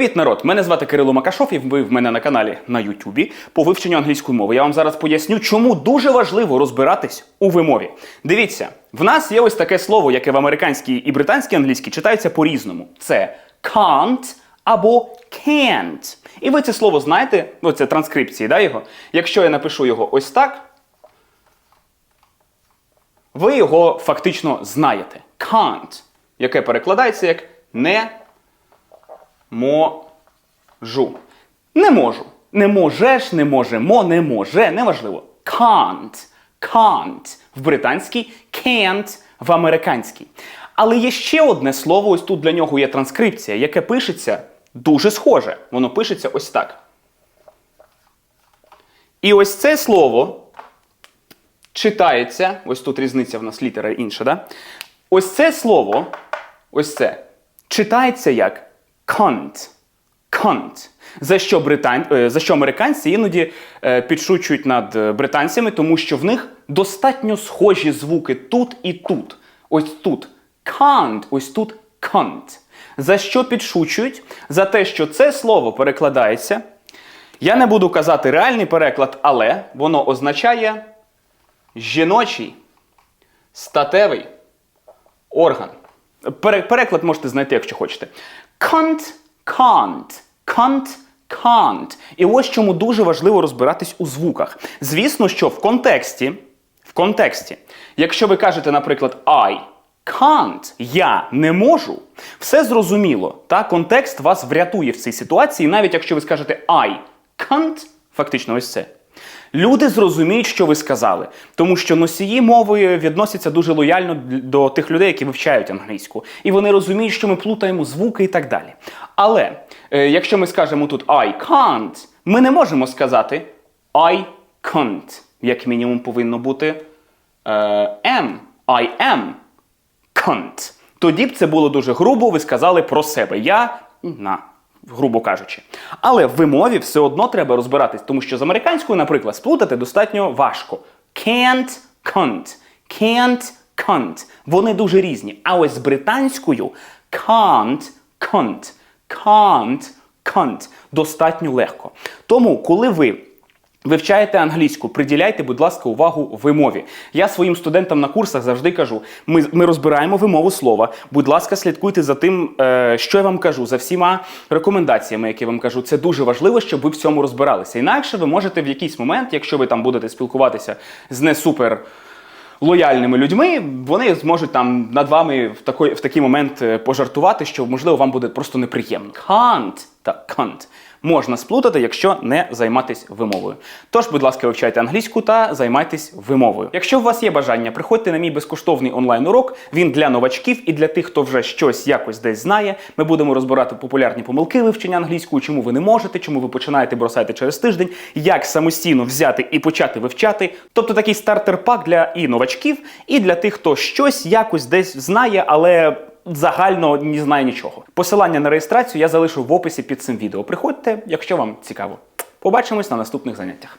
Привіт, народ! Мене звати Кирило Макашов, і ви в мене на каналі на Ютубі по вивченню англійської мови. Я вам зараз поясню, чому дуже важливо розбиратись у вимові. Дивіться, в нас є ось таке слово, яке в американській і британській англійській читається по-різному. Це can't або can't. І ви це слово знаєте, ну це транскрипції, да, його. Якщо я напишу його ось так, ви його фактично знаєте. Can't, яке перекладається як не можу. Не можу. Не можеш, не можемо, не може, неважливо. Can't. Can't в британській, can't в американській. Але є ще одне слово, ось тут для нього є транскрипція, яке пишеться дуже схоже. Воно пишеться ось так. І ось це слово читається, ось тут різниця в нас літера інша, да? Ось це слово, ось це, читається як cunt. Cunt. За що, британ... е, за що американці іноді е, підшучують над е, британцями, тому що в них достатньо схожі звуки тут і тут. Ось тут can't, ось тут cunt. За що підшучують? За те, що це слово перекладається. Я не буду казати реальний переклад, але воно означає жіночий статевий орган. Переклад можете знайти, якщо хочете. Cunt, can't, cunt, can't. І ось чому дуже важливо розбиратись у звуках. Звісно, що в контексті, в контексті, якщо ви кажете, наприклад, I can't, я не можу, все зрозуміло. Та контекст вас врятує в цій ситуації, навіть якщо ви скажете I can't, фактично ось це. Люди зрозуміють, що ви сказали, тому що носії мови відносяться дуже лояльно до тих людей, які вивчають англійську, і вони розуміють, що ми плутаємо звуки і так далі. Але е, якщо ми скажемо тут I can't, ми не можемо сказати I can't. Як мінімум повинно бути е, am. I am cunt. Тоді б це було дуже грубо, ви сказали про себе. Я на. Грубо кажучи. Але в вимові все одно треба розбиратись, тому що з американською, наприклад, сплутати достатньо важко. Can't, cunt. Can't, cunt. Вони дуже різні. А ось з британською can't, cunt. Can't, cunt. Достатньо легко. Тому, коли ви Вивчаєте англійську, приділяйте, будь ласка, увагу вимові. Я своїм студентам на курсах завжди кажу: ми, ми розбираємо вимову слова. Будь ласка, слідкуйте за тим, е, що я вам кажу, за всіма рекомендаціями, які я вам кажу. Це дуже важливо, щоб ви в цьому розбиралися. Інакше ви можете в якийсь момент, якщо ви там будете спілкуватися з не супер лояльними людьми, вони зможуть там над вами в такий, в такий момент е, пожартувати, що можливо вам буде просто неприємно. Can't та can't можна сплутати, якщо не займатись вимовою. Тож, будь ласка, вивчайте англійську та займайтесь вимовою. Якщо у вас є бажання, приходьте на мій безкоштовний онлайн-урок. Він для новачків і для тих, хто вже щось якось десь знає. Ми будемо розбирати популярні помилки вивчення англійської, чому ви не можете, чому ви починаєте бросати через тиждень, як самостійно взяти і почати вивчати. Тобто такий стартер-пак для і новачків, і для тих, хто щось якось десь знає, але загально не знає нічого. Посилання на реєстрацію я залишу в описі під цим відео. Приходьте, якщо вам цікаво. Побачимось на наступних заняттях.